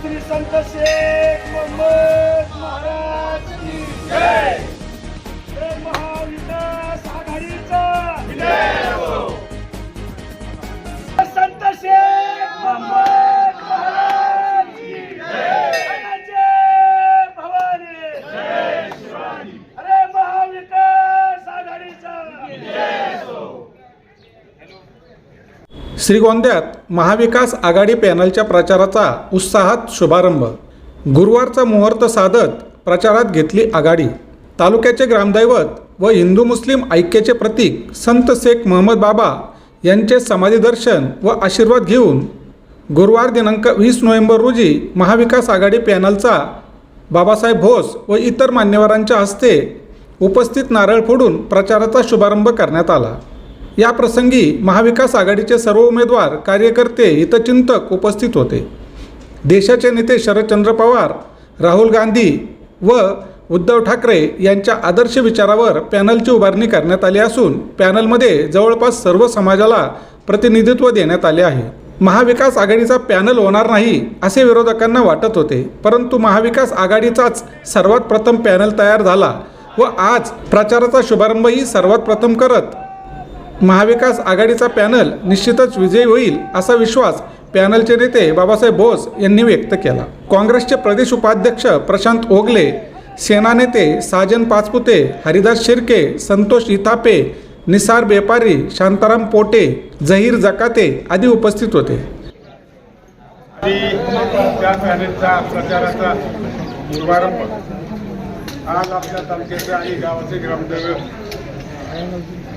श्री संत शेख मोहम्मद महाराज की जय. श्रीगोंद्यात महाविकास आघाडी पॅनलच्या प्रचाराचा उत्साहात शुभारंभ. गुरुवारचा मुहूर्त साधत प्रचारात घेतली आघाडी. तालुक्याचे ग्रामदैवत व हिंदू मुस्लिम ऐक्याचे प्रतीक संत शेख महम्मद बाबा यांचे समाधीदर्शन व आशीर्वाद घेऊन गुरुवार दिनांक वीस नोव्हेंबर रोजी महाविकास आघाडी पॅनलचा बाबासाहेब भोस व इतर मान्यवरांच्या हस्ते उपस्थित नारळ फोडून प्रचाराचा शुभारंभ करण्यात आला. या प्रसंगी महाविकास आघाडीचे सर्व उमेदवार कार्यकर्ते हितचिंतक उपस्थित होते. देशाचे नेते शरदचंद्र पवार राहुल गांधी व उद्धव ठाकरे यांच्या आदर्श विचारावर पॅनलची उभारणी करण्यात आली असून पॅनलमध्ये जवळपास सर्व समाजाला प्रतिनिधित्व देण्यात आले आहे. महाविकास आघाडीचा पॅनल होणार नाही असे विरोधकांना वाटत होते परंतु महाविकास आघाडीचाच सर्वात प्रथम पॅनल तयार झाला व आज प्रचाराचा शुभारंभही सर्वात प्रथम करत महाविकास आघाडीचा पॅनल निश्चितच विजयी होईल असा विश्वास पॅनलचे नेते बाबासाहेब बोस यांनी व्यक्त केला. काँग्रेसचे प्रदेश उपाध्यक्ष प्रशांत ओगले सेना नेते साजन पाचपुते हरिदास शिर्के संतोष इथापे निसार बेपारी शांताराम पोटे जहीर जकाते आदी उपस्थित होते. त्या पॅनेलचा प्रचाराचा शुभारंभ. आज आपल्या तालुक्याचे आणि गावाचे ग्रामदैवत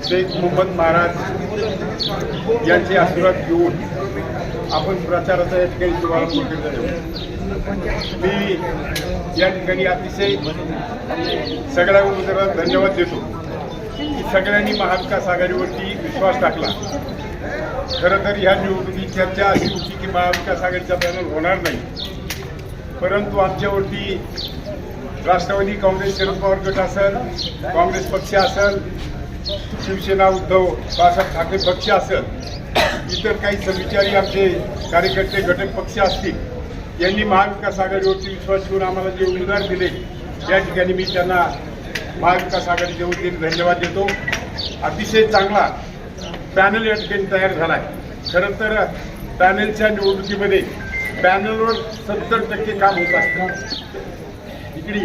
शेख मोहम्मद महाराज यांचे आशीर्वाद घेऊन आपण प्रचाराचा या ठिकाणी शुभारंभ केला जातो मी या ठिकाणी अतिशय सगळ्या उमेदवारांना धन्यवाद देतो. की सगळ्यांनी महाविकास आघाडीवरती विश्वास टाकला. खरं तर ह्या निवडणुकीत चर्चा अशी होती की महाविकास आघाडीचा बॅनर होणार नाही. परंतु आमच्यावरती राष्ट्रवादी काँग्रेस शरद पवार गट असेल काँग्रेस पक्ष असेल शिवसेना उद्धव बाळासाहेब ठाकरे पक्ष असेल इतर काही समिचारी आमचे कार्यकर्ते घटक पक्ष असतील यांनी महाविकास आघाडीवरती विश्वास ठेवून आम्हाला जे उमेदवार दिले त्या ठिकाणी मी त्यांना महाविकास आघाडीच्या वतीने धन्यवाद देतो. अतिशय चांगला पॅनल या ठिकाणी तयार झाला आहे खरं तर पॅनलच्या निवडणुकीमध्ये पॅनलवर सत्तर टक्के काम होत असतं. इकडे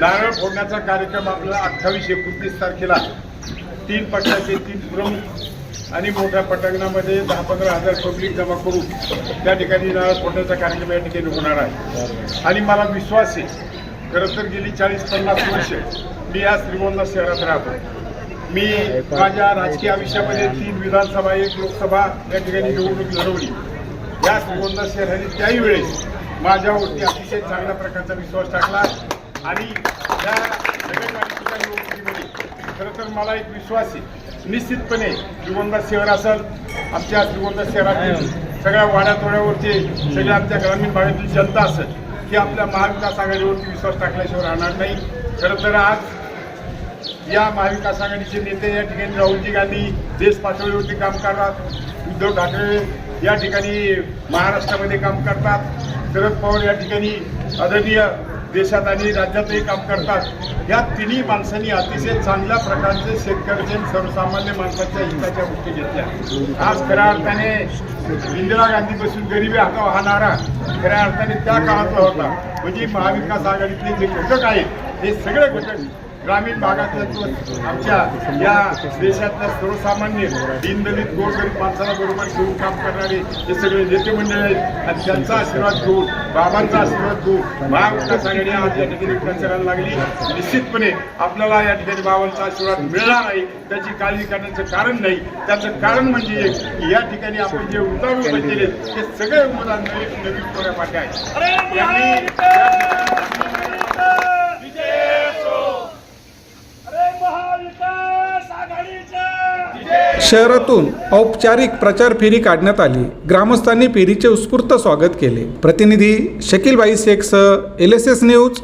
नारळ फोडण्याचा कार्यक्रम आपला अठ्ठावीस एकोणतीस तारखेला. तीन पक्षाचे तीन प्रमुख आणि मोठ्या पटांगणामध्ये दहा पंधरा हजार पब्लिक जमा करून त्या ठिकाणी नारळ फोडण्याचा कार्यक्रम या ठिकाणी होणार आहे. आणि मला विश्वास आहे खरं तर गेली चाळीस पन्नास वर्ष. मी या श्रीगोंदा शहरात राहतो. मी माझ्या राजकीय आयुष्यामध्ये तीन विधानसभा एक लोकसभा या ठिकाणी निवडणूक लढवली. या श्रीगोंदा शहराने त्याही वेळेस माझ्यावरती अतिशय चांगल्या प्रकारचा विश्वास टाकला आणि या नगरपालिकेच्या निवडणुकीमध्ये खरं तर मला एक विश्वास आहे. निश्चितपणे श्रीगोंदा शहर असेल आमच्या श्रीगोंदा शहरातील सगळ्या वाड्यातोड्यावरचे सगळ्या आमच्या ग्रामीण भागातील जनता असेल की आपल्या महाविकास आघाडीवरती विश्वास टाकल्याशिवाय राहणार नाही. खरं तर आज या महाविकास आघाडीचे नेते या ठिकाणी राहुलजी गांधी देश पातळीवरती काम करतात. उद्धव ठाकरे या ठिकाणी महाराष्ट्रामध्ये काम करतात. शरद पवार या ठिकाणी आदरणीय देशात आणि राज्यातही काम करतात. या तिन्ही माणसांनी अतिशय चांगल्या प्रकारचे शेतकऱ्याचे सर्वसामान्य माणसाच्या हिताच्या गोष्टी घेतल्या. आज खऱ्या अर्थाने इंदिरा गांधी बसून गरिबी हाता वाहणारा खऱ्या अर्थाने त्या काळातला होता. म्हणजे महाविकास आघाडीतले जे घटक आहेत हे सगळे घटक ग्रामीण भागातल्या जो आमच्या या देशातल्या सर्वसामान्य दीनदलित गोरगरीब माणसाला बरोबर घेऊन काम करणारे हे सगळे नेते मंडळी आहेत. आणि त्यांचा आशीर्वाद घेऊन बाबांचा आशीर्वाद घेऊन महाविकास आघाडी आज या ठिकाणी प्रचाराला लागली. निश्चितपणे आपल्याला या ठिकाणी बाबांचा आशीर्वाद मिळणार आहे. त्याची काळजी करण्याचं कारण नाही. त्याचं कारण म्हणजे एक की या ठिकाणी आपण जे उतारू उभे केले ते सगळे उमेदवार नवीन नवीन कोऱ्या आहेत अरे यांनी विजय असो अरे महाविकास आघाडीचा शहरातून औपचारिक प्रचार फेरी काढण्यात आली. ग्रामस्थांनी फेरीचे उत्स्फूर्त स्वागत केले. प्रतिनिधी शकीलबाई शेखसह एल एस एस न्यूज